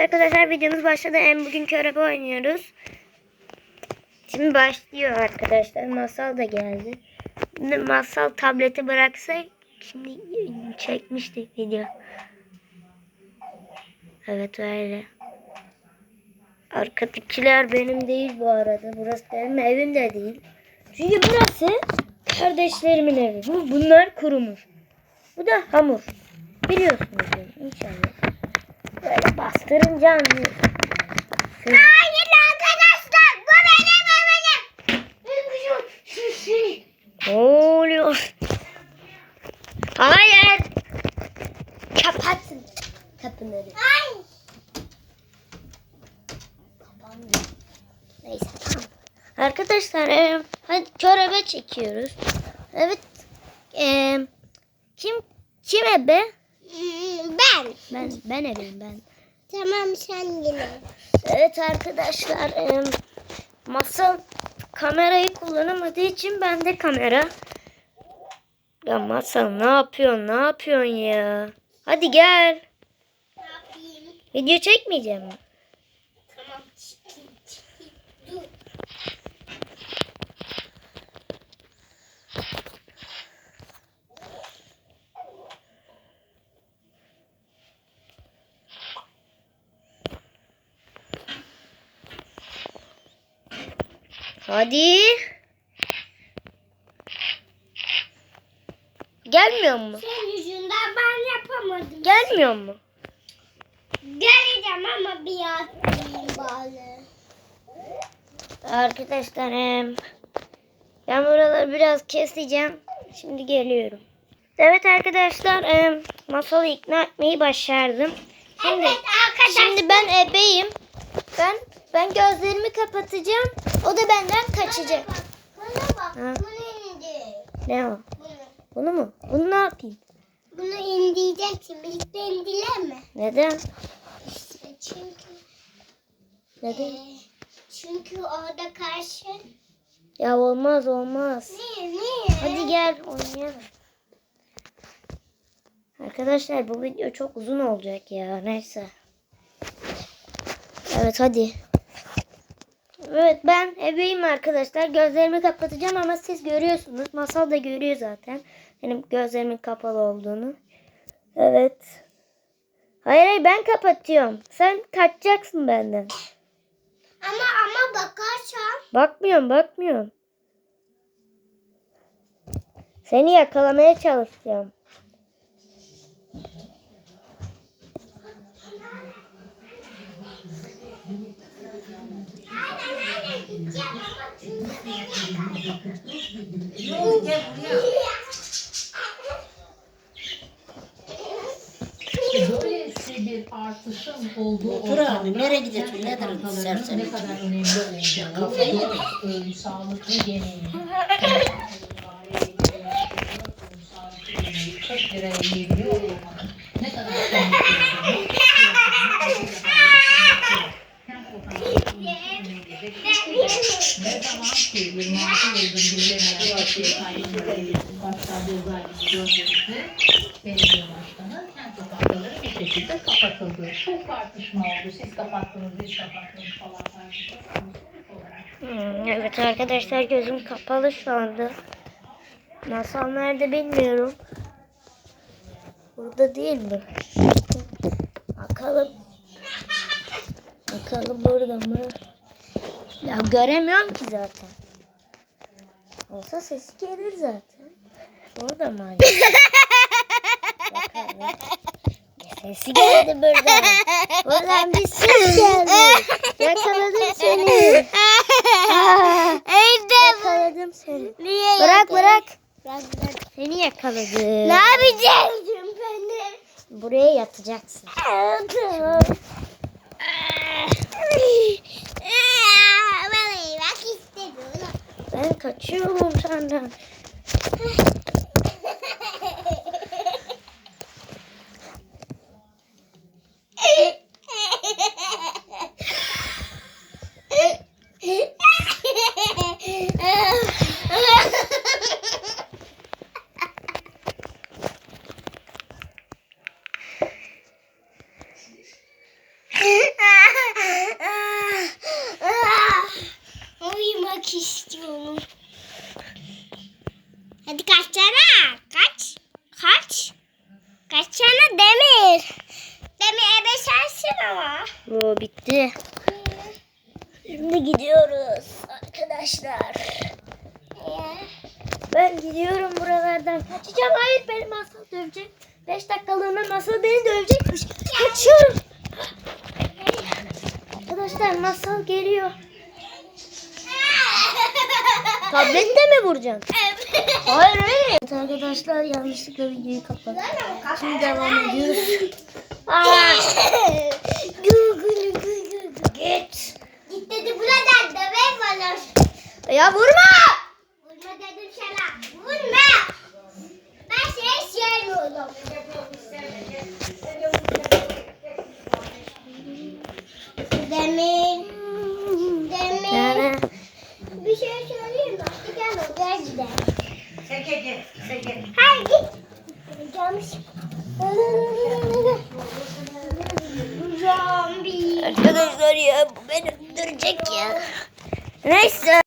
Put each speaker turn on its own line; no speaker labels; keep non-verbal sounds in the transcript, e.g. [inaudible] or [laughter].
Arkadaşlar videomuz başladı. En bugünkü araba oynuyoruz. Şimdi başlıyor arkadaşlar. Masal da geldi. Şimdi masal tableti bıraksa şimdi çekmiştik video. Evet öyle. Arkadakiler benim değil bu arada. Burası benim evim de değil. Çünkü burası kardeşlerimin evi. Bu, bunlar kurumuş. Bu da hamur. Biliyorsunuz yani inşallah. Böyle bastırınca anlıyorsun.
Hayır arkadaşlar bu benim evim.
Ne oluyor? Hayır. Kapatın kapıları.
Ay.
Kapanmıyor. Neyse tamam. Arkadaşlar e, hadi körebe çekiyoruz. Evet. E, kim kim ebe?
Ben.
Ben ben ebeyim ben.
Tamam sen yine.
Evet arkadaşlar masal kamerayı kullanamadığı için ben de kamera. Ya masal ne yapıyorsun ne yapıyorsun ya? Hadi gel.
Ne yapayım?
Video çekmeyeceğim mi? Hadi. Gelmiyor mu?
Senin yüzünden ben yapamadım.
Gelmiyor mu?
Geleceğim ama biraz yiyeyim bari.
Arkadaşlar em, ben buraları biraz keseceğim. Şimdi geliyorum. Evet arkadaşlar masalı ikna etmeyi başardım. Şimdi,
Evet arkadaşlar.
şimdi ben ebeyim. Ben ben gözlerimi kapatacağım. O da benden kaçacak.
Bana bak. Bunu indir.
Ne o?
Bunu.
Bunu mu? Bunu ne yapayım?
Bunu indireceksin. Birlikte indireme.
Neden?
İşte çünkü.
Neden?
Ee, çünkü orada karşı.
Ya olmaz olmaz.
Niye niye?
Hadi gel oynayalım. Arkadaşlar bu video çok uzun olacak ya. Neyse. Evet hadi. Evet ben ebeyim arkadaşlar. Gözlerimi kapatacağım ama siz görüyorsunuz. Masal da görüyor zaten. Benim gözlerimin kapalı olduğunu. Evet. Hayır hayır ben kapatıyorum. Sen kaçacaksın benden.
Ama ama bakarsan.
Bakmıyorum bakmıyorum. Seni yakalamaya çalışacağım.
Böylesi bir artışın olduğu
Dur abi, nereye gidiyorsun? Nedir
kantalarının
serseri?
ne kadar önemli olduğunu, kafayı öğün, sağlıklı yemeği, [laughs] tek bir araya yiyebiliyor olmanın ne kadar kıymetli olduğunu, ne zaman ki 26 yıldır birilerine başladığı özelliğini gördüğümüzde belediye başkanı kent lokantaları bir şekilde kapatıldı. Çok tartışma oldu. Siz kapattınız, biz kapattınız falan tartışma olarak.
Hmm, evet arkadaşlar gözüm kapalı şu anda. Masal nerede bilmiyorum. Burada değil mi? Bakalım. Bakalım burada mı? Ya göremiyorum ki zaten. Olsa sesi gelir zaten. Orada mı acaba? Bakalım. Sesi geldi buradan. Buradan bir ses geldi. Yakaladım seni. Aa, yakaladım seni.
Niye
Bırak bırak.
Bırak bırak.
Seni yakaladım.
Ne yapacaksın beni?
Buraya yatacaksın.
Tamam. Ben
kaçıyorum senden.
Demir ebe sensin ama.
Oo bitti. Şimdi gidiyoruz arkadaşlar. Ben gidiyorum buralardan. Kaçacağım. Hayır beni masal dövecek. 5 dakikalığına masal beni dövecekmiş. Kaçıyorum. Arkadaşlar masal geliyor. Tablette mi vuracaksın? Hayır hayır. Evet arkadaşlar yanlışlıkla videoyu kapattım. Şimdi devam ediyoruz. Aa, git.
Git dedi buradan döver bana.
Ya.
Vurma dedim sana. Vurma. Ben seni sevmiyorum. Demir. Demir.
Yani
Bir şey söyleyeyim mi? Gel oraya gidelim.
Seke gel, seke.
Hayır git. Gelmiş. Zombi.
arkadaşlar ya bu beni öldürecek ya. Neyse.